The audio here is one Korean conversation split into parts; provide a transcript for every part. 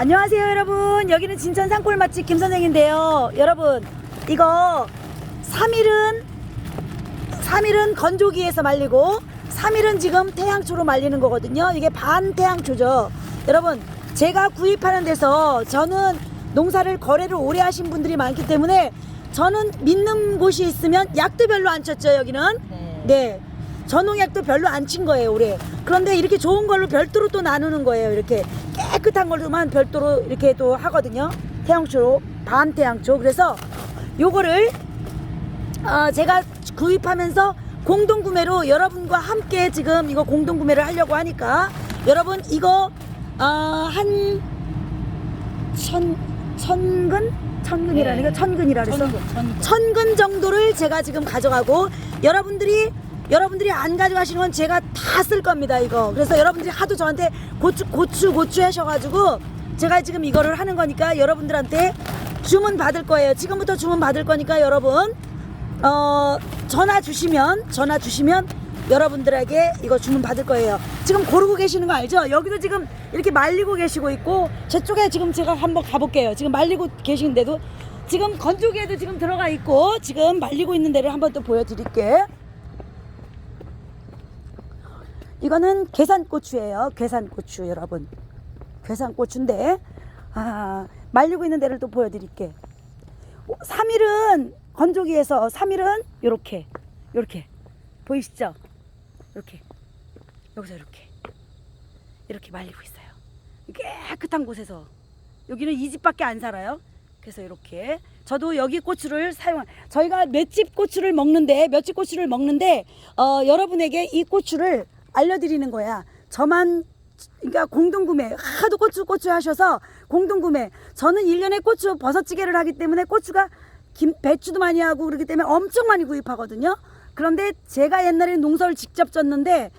안녕하세요 여러분. 여기는 진천 산골 맛집 김선생인데요. 여러분 이거 3일은 3일은 건조기에서 말리고 3일은 지금 태양초로 말리는 거거든요. 이게 반 태양초죠. 여러분 제가 구입하는 데서 저는 농사를 거래를 오래 하신 분들이 많기 때문에 저는 믿는 곳이 있으면 약도 별로 안 쳤죠 여기는. 네. 네. 전농약도 별로 안 친 거예요, 올해. 그런데 이렇게 좋은 걸로 별도로 또 나누는 거예요. 이렇게 깨끗한 걸로만 별도로 이렇게 또 하거든요. 태양초로, 반태양초. 그래서 요거를 어, 제가 구입하면서 공동구매로 여러분과 함께 지금 이거 공동구매를 하려고 하니까 여러분 이거 어, 한 천, 천근? 천근이라는 네. 거 천근이라 그래서 천근, 천근. 천근 정도를 제가 지금 가져가고 여러분들이 여러분들이 안 가져가시는 건 제가 다 쓸 겁니다 이거. 그래서 여러분들이 하도 저한테 고추 고추 고추 하셔가지고 제가 지금 이거를 하는 거니까 여러분들한테 주문 받을 거예요. 지금부터 주문 받을 거니까 여러분 어 전화 주시면 전화 주시면 여러분들에게 이거 주문 받을 거예요. 지금 고르고 계시는 거 알죠? 여기도 지금 이렇게 말리고 계시고 있고 제 쪽에 지금 제가 한번 가볼게요. 지금 말리고 계시는데도 지금 건조기에도 지금 들어가 있고 지금 말리고 있는 데를 한번 또 보여드릴게 이거는 계산고추예요. 계산고추 여러분. 계산고추인데 아 말리고 있는 데를 또 보여드릴게. 3일은 건조기에서 3일은 요렇게 요렇게. 보이시죠? 이렇게. 여기서 이렇게. 이렇게 말리고 있어요. 깨끗한 곳에서. 여기는 이 집밖에 안 살아요. 그래서 이렇게. 저도 여기 고추를 사용 저희가 맷집 고추를 먹는데 맷집 고추를 먹는데 어, 여러분에게 이 고추를 알려드리는 거야. 저만 그러니까 공동구매 하도 고추 고추 하셔서 공동구매. 저는 1년에 고추 버섯찌개를 하기 때문에 고추가 김 배추도 많이 하고 그러기 때문에 엄청 많이 구입하거든요. 그런데 제가 옛날에 농사를 직접 졌는데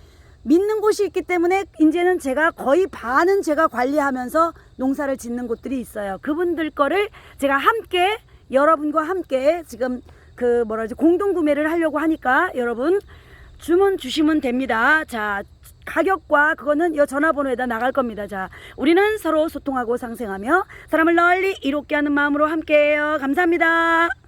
믿는 곳이 있기 때문에 이제는 제가 거의 반은 제가 관리하면서 농사를 짓는 곳들이 있어요. 그분들 거를 제가 함께 여러분과 함께 지금 그 뭐라 지? 공동 구매를 하려고 하니까 여러분 주문 주시면 됩니다. 자, 가격과 그거는 이 전화번호에다 나갈 겁니다. 자, 우리는 서로 소통하고 상생하며 사람을 널리 이롭게 하는 마음으로 함께해요. 감사합니다.